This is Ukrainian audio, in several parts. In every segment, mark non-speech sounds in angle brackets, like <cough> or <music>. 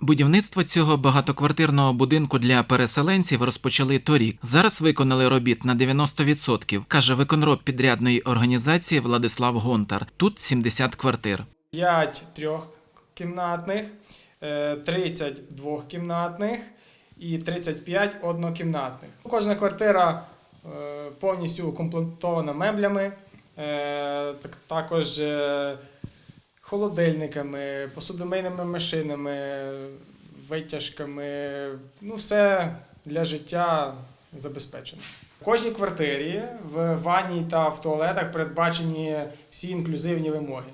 Будівництво цього багатоквартирного будинку для переселенців розпочали торік. Зараз виконали робіт на 90%, каже виконроб підрядної організації Владислав Гонтар. Тут 70 квартир. 5 трьохкімнатних, е, 30 двохкімнатних і 35 однокімнатних. Кожна квартира е, повністю укомплектована меблями, е, також е, холодильниками, посудомийними машинами, витяжками. Ну, все для життя забезпечено. В кожній квартирі в ванні та в туалетах передбачені всі інклюзивні вимоги.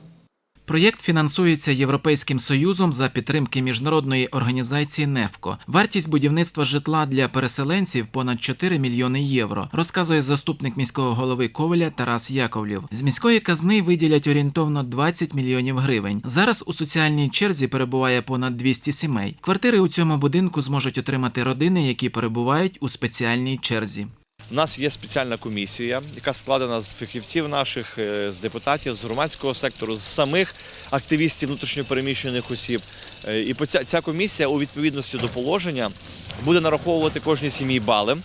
Проєкт фінансується Європейським Союзом за підтримки міжнародної організації НЕФКО. Вартість будівництва житла для переселенців понад 4 мільйони євро, розказує заступник міського голови Ковеля Тарас Яковлєв. З міської казни виділять орієнтовно 20 мільйонів гривень. Зараз у соціальній черзі перебуває понад 200 сімей. Квартири у цьому будинку зможуть отримати родини, які перебувають у спеціальній черзі. У нас є спеціальна комісія, яка складена з фахівців наших, е, з депутатів, з громадського сектору, з самих активістів внутрішньопереміщених осіб. Е, І ця, комісія у відповідності до положення буде нараховувати кожній сім'ї бали.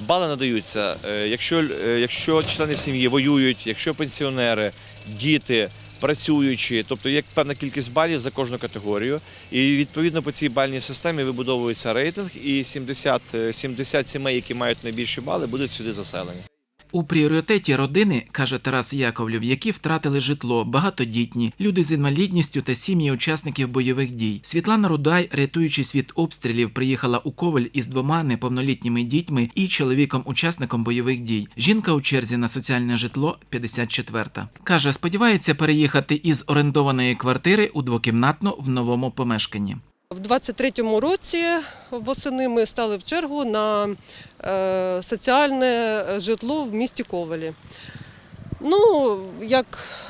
Бали надаються, е, якщо, якщо члени сім'ї воюють, якщо пенсіонери, діти, працюючі, тобто є певна кількість балів за кожну категорію. І відповідно по цій бальній системі вибудовується рейтинг, і 70, е, 70 сімей, які мають найбільші бали, будуть сюди заселені. У пріоритеті родини, каже Тарас Яковлєв, які втратили житло, багатодітні, люди з інвалідністю та сім'ї учасників бойових дій. Світлана Рудай, рятуючись від обстрілів, приїхала у Ковель із двома неповнолітніми дітьми і чоловіком-учасником бойових дій. Жінка у черзі на соціальне житло 54-та. Каже, сподівається переїхати із орендованої квартири у двокімнатну в новому помешканні. В 23-му році восени ми стали в чергу на е, соціальне житло в місті Ковелі. Ну, як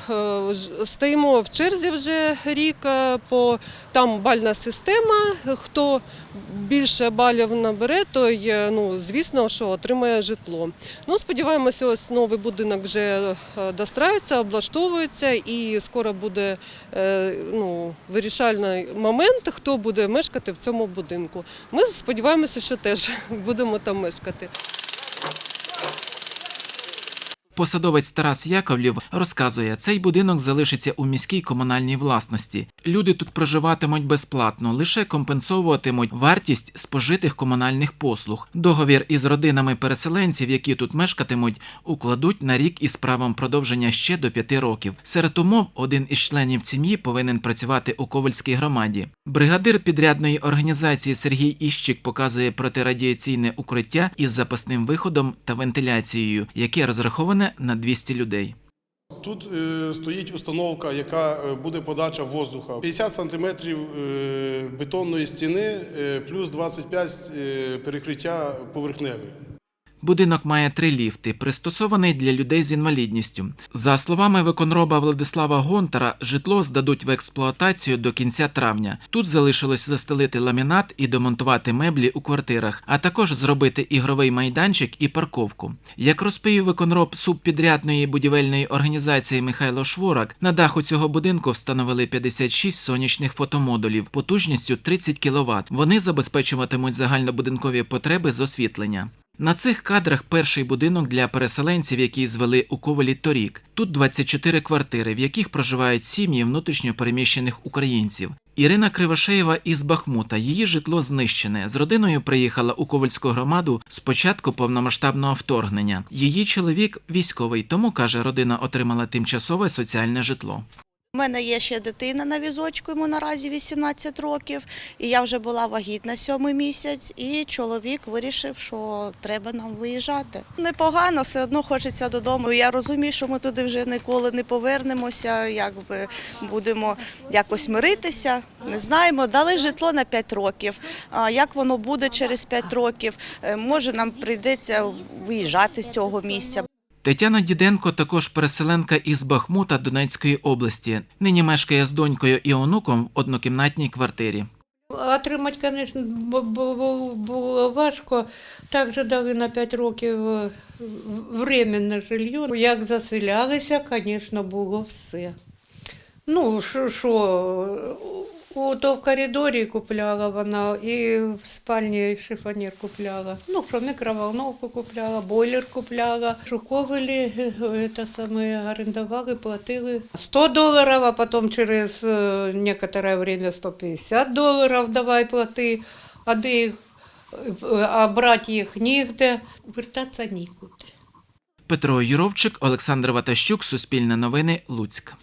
е, стоїмо в черзі вже рік, е, по там бальна система. Хто більше балів набере, той, е, ну, звісно, що отримає житло. Ну, сподіваємося, ось новий будинок вже дострається, облаштовується і скоро буде ну, вирішальний момент, хто буде мешкати в цьому будинку. Ми сподіваємося, що теж <laughs> будемо там мешкати. Посадовець Тарас Яковлєв розказує, цей будинок залишиться у міській комунальній власності. Люди тут проживатимуть безплатно, лише компенсовуватимуть вартість спожитих комунальних послуг. Договір із родинами переселенців, які тут мешкатимуть, укладуть на рік із правом продовження ще до п'яти років. Серед умов один із членів сім'ї повинен працювати у Ковальській громаді. Бригадир підрядної організації Сергій Іщик показує протирадіаційне укриття із запасним виходом та вентиляцією, яке розраховане на 200 людей. Тут е, стоїть установка, яка е, буде подача воздуха. 50 сантиметрів е, бетонної стіни, плюс 25 е, перекриття поверхневе. Будинок має три ліфти, пристосований для людей з інвалідністю. За словами виконроба Владислава Гонтара, житло здадуть в експлуатацію до кінця травня. Тут залишилось застелити ламінат і домонтувати меблі у квартирах, а також зробити ігровий майданчик і парковку. Як розповів виконроб субпідрядної будівельної організації Михайло Шворак, на даху цього будинку встановили 56 сонячних фотомодулів потужністю 30 кВт. Вони забезпечуватимуть загальнобудинкові потреби з освітлення. На цих кадрах перший будинок для переселенців, який звели у Ковелі торік. Тут 24 квартири, в яких проживають сім'ї внутрішньо переміщених українців. Ірина Кривошеєва із Бахмута. Її житло знищене. З родиною приїхала у Ковальську громаду з початку повномасштабного вторгнення. Її чоловік військовий, тому каже, родина отримала тимчасове соціальне житло. У мене є ще дитина на візочку, йому наразі 18 років, і я вже була вагітна сьомий місяць, і чоловік вирішив, що треба нам виїжджати. Непогано, все одно хочеться додому. Я розумію, що ми туди вже ніколи не повернемося, якби будемо якось миритися. Не знаємо. Дали житло на 5 років. А як воно буде через 5 років? Е, Може, нам прийдеться виїжджати з цього місця. Тетяна Діденко також переселенка із Бахмута Донецької області. Нині мешкає з донькою і онуком в однокімнатній квартирі. Отримати, звісно, бу- бу- бу- було важко. Також дали на 5 років е, временне жилье. Як заселялися, звісно, було все. Ну, що, Подушку то в коридорі купляла вона, і в спальні шифонер купляла. Ну, що мікроволновку купляла, бойлер купляла. Шуковили, це саме орендували, платили 100 доларів, а потім через е, некоторое время 150 доларів давай плати. А де їх, е, а брати їх нігде, вертатися нікуди. Петро Юровчик, Олександр Ватащук, Суспільне новини, Луцьк.